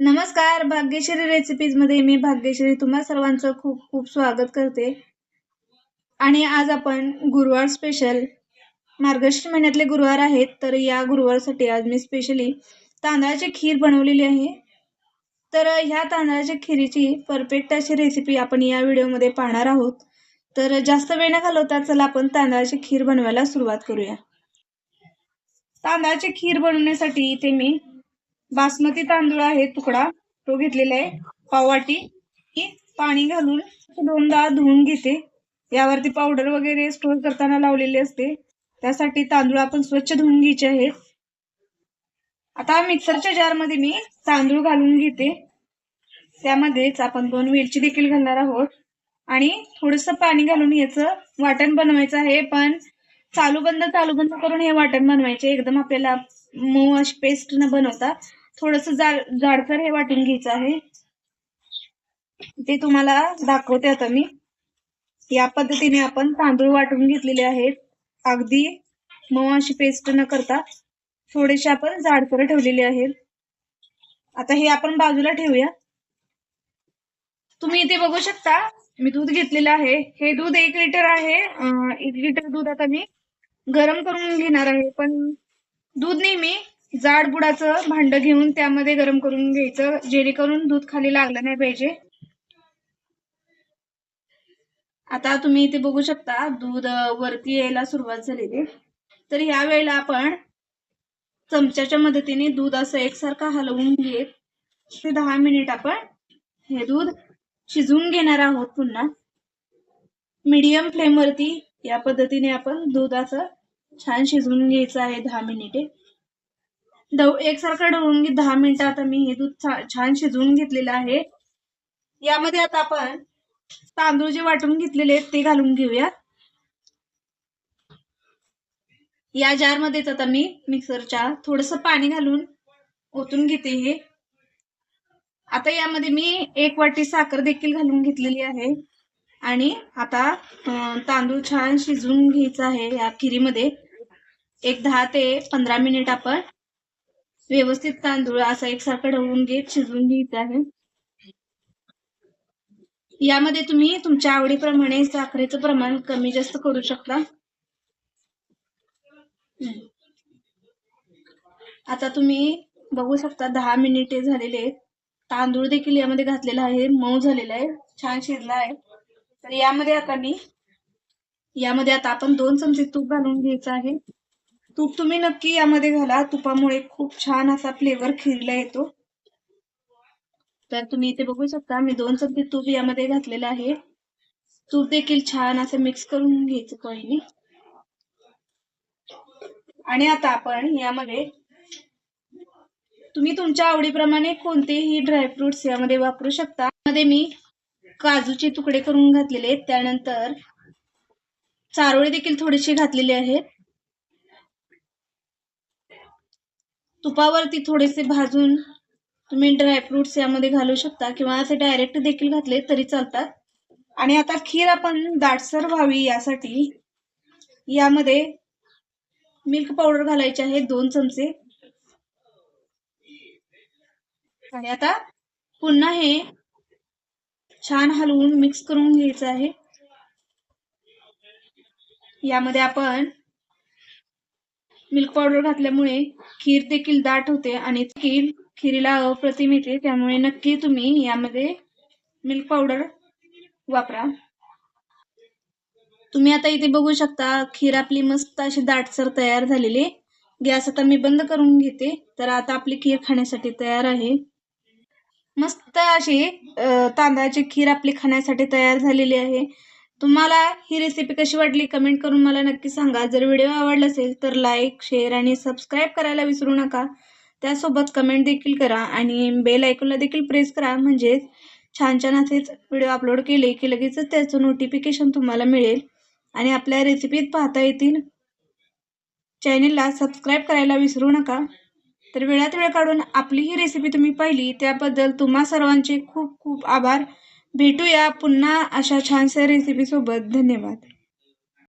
नमस्कार भाग्यश्री रेसिपीजमध्ये मी भाग्यश्री तुम्हा सर्वांचं खूप खूप स्वागत करते. आणि आज आपण गुरुवार स्पेशल मार्गशीर्ष महिन्यातले गुरुवार आहेत तर या गुरुवारसाठी आज मी स्पेशली तांदळाची खीर बनवलेली आहे. तर ह्या तांदळाच्या खिरीची परफेक्ट अशी रेसिपी आपण या व्हिडिओमध्ये पाहणार आहोत. तर जास्त वेळ न घालवता चला आपण तांदळाची खीर बनवायला सुरुवात करूया. तांदळाची खीर बनवण्यासाठी इथे मी बासमती तांदूळ आहे तुकडा. तो घेतलेला आहे पाववाटी. पाणी घालून दोनदा धुवून घेते. यावरती पावडर वगैरे स्टोर करताना लावलेली असते. त्यासाठी तांदूळ आपण स्वच्छ धुवून घ्यायचे आहेत. आता मिक्सरच्या जारमध्ये मी तांदूळ घालून घेते. त्यामध्येच आपण दोन वेलची देखील घालणार आहोत. आणि थोडस पाणी घालून याचं वाटण बनवायचं आहे. पण चालू बंद चालू बंद करून हे वाटण बनवायचे. एकदम आपल्याला मऊ अशी पेस्ट न बनवता थोडस जाडसर हे वाटून घ्यायचं आहे. ते तुम्हाला दाखवते आता मी. या पद्धतीने आपण तांदूळ वाटून घेतलेले आहेत. अगदी मऊ अशी पेस्ट न करता थोडेसे आपण जाडसर ठेवलेले आहेत. आता हे आपण बाजूला ठेवूया. तुम्ही इथे बघू शकता मी दूध घेतलेलं आहे. हे दूध एक लिटर आहे. एक लिटर दूध आता मी गरम करून घेणार आहे. पण दूध नेहमी जाड बुडाचं भांड घेऊन त्यामध्ये गरम करून घ्यायचं जेणेकरून दूध खाली लागलं नाही पाहिजे. आता तुम्ही इथे बघू शकता दूध वरती यायला सुरुवात झालेली. तर ह्या वेळेला आपण चमच्याच्या मदतीने दूध असं एकसारखं हलवून घेत ते दहा मिनिट आपण हे दूध शिजवून घेणार आहोत पुन्हा. मीडियम फ्लेमवरती या पद्धतीने आपण दूध असं छान शिजवून घ्यायचं आहे दहा मिनिटे. डव एकसारखं ढवळून घे दहा मिनिटं. आता मी हे दूध छान शिजवून घेतलेलं आहे. यामध्ये आता आपण तांदूळ जे वाटून घेतलेले आहेत ते घालून घेऊया या जारमध्येच आता मी मिक्सरच्या थोडस पाणी घालून ओतून घेते हे. आता यामध्ये मी एक वाटी साखर देखील घालून घेतलेली आहे. आणि आता तांदूळ छान शिजवून घ्यायचा आहे या खिरीमध्ये. एक दहा ते पंधरा मिनिट आपण व्यवस्थित तांदूळ असा एकसारखं ढवळून घेत शिजवून घ्यायचं आहे. यामध्ये तुम्ही तुमच्या आवडीप्रमाणे साखरेचं प्रमाण कमी जास्त करू शकता. आता तुम्ही बघू शकता दहा मिनिटे झालेले तांदूळ देखील यामध्ये घातलेला आहे मऊ झालेला आहे छान शिजला आहे. तर यामध्ये आता मी यामध्ये आता आपण दोन चमचे तूप घालून घ्यायचं आहे. तूप तुम्ही नक्की यामध्ये घाला. तुपामुळे खूप छान असा फ्लेवर खिरला येतो. तर तुम्ही इथे बघू शकता मी दोन चमचे तूप यामध्ये घातलेलं आहे. तूप देखील छान असं मिक्स करून घ्यायचं पहिले आणि आता आपण यामध्ये तुम्ही तुमच्या आवडीप्रमाणे कोणतेही ड्रायफ्रुट्स यामध्ये वापरू शकता. मध्ये मी काजूचे तुकडे करून घातलेले त्यानंतर चारोळे देखील थोडेसे घातलेले आहेत तुपावरती थोडेसे भाजून तुम्ही ड्रायफ्रुट्स यामध्ये घालू शकता किंवा असे डायरेक्ट देखील घातले तरी चालतात. आणि आता खीर आपण दाटसर व्हावी यासाठी यामध्ये मिल्क पावडर घालायचे आहे दोन चमचे. आणि आता पुन्हा हे छान हलवून मिक्स करून घ्यायचं आहे. यामध्ये आपण मिल्क पावडर घातल्यामुळे खीर देखील दाट होते आणि खीर खिरीला अप्रतिम येते. त्यामुळे नक्की तुम्ही यामध्ये मिल्क पावडर वापरा. तुम्ही आता इथे बघू शकता खीर आपली मस्त अशी दाटसर तयार झालेली गॅस आता मी बंद करून घेते. तर आता आपली खीर खाण्यासाठी तयार आहे. मस्त अशी तांदळाची खीर आपली खाण्यासाठी तयार झालेली आहे. तुम्हाला ही रेसिपी कशी वाटली कमेंट करून मला नक्की सांगा. जर व्हिडिओ आवडला असेल तर लाईक शेअर आणि सबस्क्राईब करायला विसरू नका. त्यासोबत कमेंट देखील करा आणि बेल ऐकूनला देखील प्रेस करा. म्हणजेच छान छान असेच व्हिडिओ अपलोड केले की लगेचच त्याचं नोटिफिकेशन तुम्हाला मिळेल. आणि आपल्या रेसिपीत पाहता येतील. चॅनेलला सबस्क्राईब करायला विसरू नका. तर वेळात वेळ काढून आपली ही रेसिपी तुम्ही पाहिली त्याबद्दल तुम्हा सर्वांचे खूप खूप आभार. भेटूया पुन्हा अशा छानशा रेसिपीसोबत धन्यवाद.